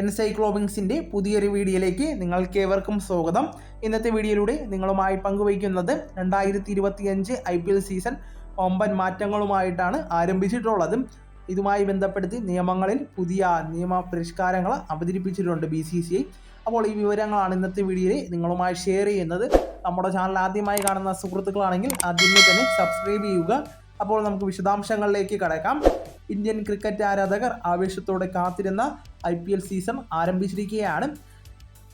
എൻസൈക്ലോബിങ്സിന്റെ പുതിയൊരു വീഡിയോയിലേക്ക് നിങ്ങൾക്ക് ഏവർക്കും സ്വാഗതം. ഇന്നത്തെ വീഡിയോയിലൂടെ നിങ്ങളുമായി പങ്കുവയ്ക്കുന്നത് രണ്ടായിരത്തി ഇരുപത്തിയഞ്ച് ഐ പി എൽ സീസൺ ഒമ്പൻ മാറ്റങ്ങളുമായിട്ടാണ് ആരംഭിച്ചിട്ടുള്ളത്. ഇതുമായി ബന്ധപ്പെടുത്തി നിയമങ്ങളിൽ പുതിയ നിയമ പരിഷ്കാരങ്ങൾ അവതരിപ്പിച്ചിട്ടുണ്ട് ബി സി സി ഐ. അപ്പോൾ ഈ വിവരങ്ങളാണ് ഇന്നത്തെ വീഡിയോയിൽ നിങ്ങളുമായി ഷെയർ ചെയ്യുന്നത്. നമ്മുടെ ചാനൽ ആദ്യമായി കാണുന്ന സുഹൃത്തുക്കളാണെങ്കിൽ ആദ്യമേ തന്നെ സബ്സ്ക്രൈബ് ചെയ്യുക. അപ്പോൾ നമുക്ക് വിശദാംശങ്ങളിലേക്ക് കടക്കാം. ഇന്ത്യൻ ക്രിക്കറ്റ് ആരാധകർ ആവേശത്തോടെ കാത്തിരുന്ന ഐ പി എൽ സീസൺ ആരംഭിച്ചിരിക്കുകയാണ്.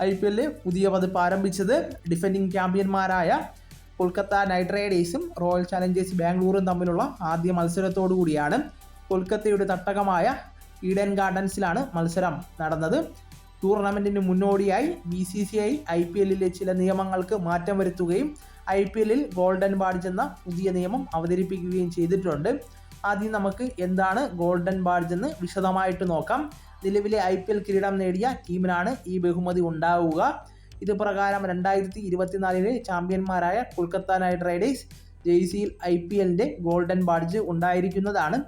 ഐ പി എല്ലിൽ പുതിയ പതിപ്പ് ആരംഭിച്ചത് ഡിഫെൻഡിംഗ് ചാമ്പ്യന്മാരായ കൊൽക്കത്ത നൈറ്റ് റൈഡേഴ്സും റോയൽ ചലഞ്ചേഴ്സ് ബാംഗ്ലൂരും തമ്മിലുള്ള ആദ്യ മത്സരത്തോടു കൂടിയാണ്. കൊൽക്കത്തയുടെ തട്ടകമായ ഈഡൻ ഗാർഡൻസിലാണ് മത്സരം നടന്നത്. ടൂർണമെന്റിന് മുന്നോടിയായി B C C I I P എല്ലിലെ ചില നിയമങ്ങൾക്ക് മാറ്റം വരുത്തുകയും ഐ പി എല്ലിൽ ഗോൾഡൻ ബാഡ്ജ് എന്ന പുതിയ നിയമം അവതരിപ്പിക്കുകയും ചെയ്തിട്ടുണ്ട്. ആദ്യം നമുക്ക് എന്താണ് ഗോൾഡൻ ബാഡ്ജ് എന്ന് വിശദമായിട്ട് നോക്കാം. നിലവിലെ ഐ പി എൽ കിരീടം നേടിയ ടീമിനാണ് ഈ ബഹുമതി ഉണ്ടാവുക. ഇത് പ്രകാരം രണ്ടായിരത്തി ഇരുപത്തിനാലിലെ ചാമ്പ്യന്മാരായ കൊൽക്കത്ത നൈറ്റ് റൈഡേഴ്സ് ജെയ്സിയിൽ ഐ പി എല്ലിന്റെ ഗോൾഡൻ ബാഡ്ജ് ഉണ്ടായിരിക്കുന്നതാണ്.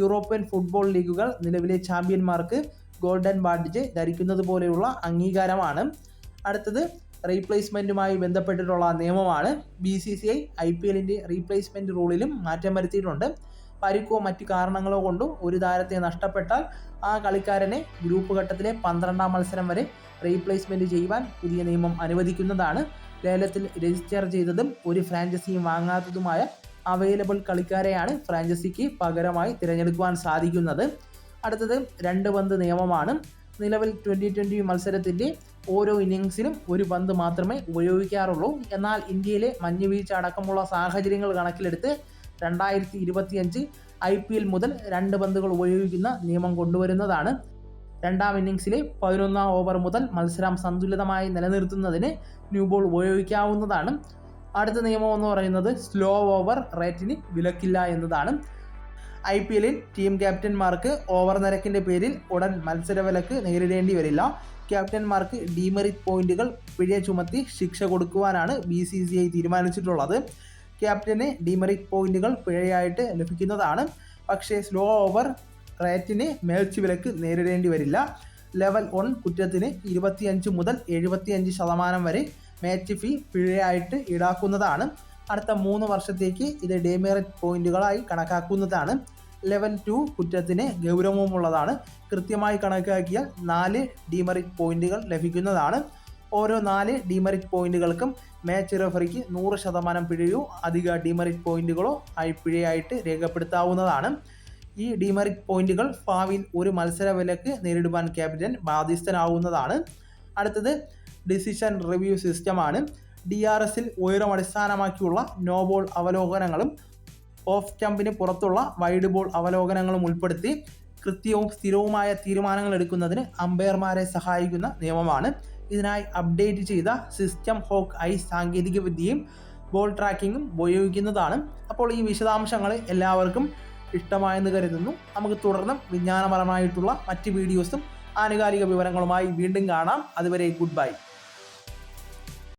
യൂറോപ്യൻ ഫുട്ബോൾ ലീഗുകൾ നിലവിലെ ചാമ്പ്യന്മാർക്ക് ഗോൾഡൻ ബാഡ്ജ് ധരിക്കുന്നത് പോലെയുള്ള അംഗീകാരമാണ്. അടുത്തത് റീപ്ലേസ്മെന്റുമായി ബന്ധപ്പെട്ടിട്ടുള്ള നിയമമാണ്. B C C I I P എല്ലിന്റെ റീപ്ലേസ്മെന്റ് റൂളിലും മാറ്റം വരുത്തിയിട്ടുണ്ട്. പരിക്കോ മറ്റു കാരണങ്ങളോ കൊണ്ടോ ഒരു താരത്തെ നഷ്ടപ്പെട്ടാൽ ആ കളിക്കാരനെ ഗ്രൂപ്പ് ഘട്ടത്തിലെ പന്ത്രണ്ടാം മത്സരം വരെ റീപ്ലേസ്മെന്റ് ചെയ്യുവാൻ പുതിയ നിയമം അനുവദിക്കുന്നതാണ്. ലേലത്തിൽ രജിസ്റ്റർ ചെയ്തതും ഒരു ഫ്രാഞ്ചൈസിയും വാങ്ങാത്തതുമായ അവൈലബിൾ കളിക്കാരെയാണ് ഫ്രാഞ്ചൈസിക്ക് പകരമായി തിരഞ്ഞെടുക്കുവാൻ സാധിക്കുന്നത്. അടുത്തത് രണ്ട് പന്ത് നിയമമാണ്. നിലവിൽ ട്വന്റി ട്വന്റി മത്സരത്തിന്റെ ഓരോ ഇന്നിങ്സിലും ഒരു പന്ത് മാത്രമേ ഉപയോഗിക്കാറുള്ളൂ. എന്നാൽ ഇന്ത്യയിലെ മഞ്ഞുവീഴ്ച അടക്കമുള്ള സാഹചര്യങ്ങൾ കണക്കിലെടുത്ത് രണ്ടായിരത്തി ഇരുപത്തിയഞ്ച് ഐ പി എൽ മുതൽ രണ്ട് പന്തുകൾ ഉപയോഗിക്കുന്ന നിയമം കൊണ്ടുവരുന്നതാണ്. രണ്ടാം ഇന്നിങ്സിലെ പതിനൊന്നാം ഓവർ മുതൽ മത്സരം സന്തുലിതമായി നിലനിർത്തുന്നതിന് ന്യൂ ബോൾ ഉപയോഗിക്കാവുന്നതാണ്. അടുത്ത നിയമം എന്ന് പറയുന്നത് സ്ലോ ഓവർ റേറ്റിന് വിലക്കില്ല എന്നതാണ്. ഐ പി എല്ലിൽ ടീം ക്യാപ്റ്റന്മാർക്ക് ഓവർ നിരക്കിന്റെ പേരിൽ ഉടൻ മത്സരവിലക്ക് നേരിടേണ്ടി വരില്ല. ക്യാപ്റ്റന്മാർക്ക് ഡീമെറിറ്റ് പോയിന്റുകൾ പിഴ ചുമത്തി ശിക്ഷ കൊടുക്കുവാനാണ് ബി സി സി ഐ തീരുമാനിച്ചിട്ടുള്ളത്. ക്യാപ്റ്റന് ഡിമെറിറ്റ് പോയിന്റുകൾ പിഴയായിട്ട് ലഭിക്കുന്നതാണ്. പക്ഷേ സ്ലോ ഓവർ റേറ്റിന് മേൽച്ച് വിലക്ക് നേരിടേണ്ടി വരില്ല. ലെവൽ വൺ കുറ്റത്തിന് ഇരുപത്തിയഞ്ച് മുതൽ എഴുപത്തിയഞ്ച് ശതമാനം വരെ മാച്ച് ഫീ പിഴയായിട്ട് ഈടാക്കുന്നതാണ്. അടുത്ത മൂന്ന് വർഷത്തേക്ക് ഇത് ഡിമെറിറ്റ് പോയിന്റുകളായി കണക്കാക്കുന്നതാണ്. ലെവൽ ടു കുറ്റത്തിന് ഗൗരവമുള്ളതാണ്. കൃത്യമായി കണക്കാക്കിയാൽ നാല് ഡിമെറിറ്റ് പോയിന്റുകൾ ലഭിക്കുന്നതാണ്. ഓരോ നാല് ഡിമെറിറ്റ് പോയിന്റുകൾക്കും മാച്ച് റെഫറിക്ക് നൂറ് ശതമാനം പിഴയോ അധിക ഡിമെറിറ്റ് പോയിന്റുകളോ ആയി പിഴയായിട്ട് രേഖപ്പെടുത്താവുന്നതാണ്. ഈ ഡിമെറിറ്റ് പോയിന്റുകൾ ഭാവിയിൽ ഒരു മത്സര വിലക്ക് നേരിടുവാൻ ക്യാപ്റ്റൻ ബാധ്യസ്ഥനാവുന്നതാണ്. അടുത്തത് ഡിസിഷൻ റിവ്യൂ സിസ്റ്റമാണ് ഡി ആർ എസിൽ ഉയരം അടിസ്ഥാനമാക്കിയുള്ള നോ ബോൾ അവലോകനങ്ങളും ഓഫ് ക്യാമ്പിന് പുറത്തുള്ള വൈഡ് ബോൾ അവലോകനങ്ങളും ഉൾപ്പെടുത്തി കൃത്യവും സ്ഥിരവുമായ തീരുമാനങ്ങൾ എടുക്കുന്നതിന് അമ്പയർമാരെ സഹായിക്കുന്ന നിയമമാണ്. ഇതിനായി അപ്ഡേറ്റ് ചെയ്ത സിസ്റ്റം ഹോക്ക് ഐ സാങ്കേതികവിദ്യയും ബോൾ ട്രാക്കിങ്ങും ഉപയോഗിക്കുന്നതാണ്. അപ്പോൾ ഈ വിശദാംശങ്ങൾ എല്ലാവർക്കും ഇഷ്ടമായെന്ന് കരുതുന്നു. നമുക്ക് തുടർന്നും വിജ്ഞാനപരമായിട്ടുള്ള മറ്റ് വീഡിയോസും ആനുകാലിക വിവരങ്ങളുമായി വീണ്ടും കാണാം. അതുവരെ ഗുഡ് ബൈ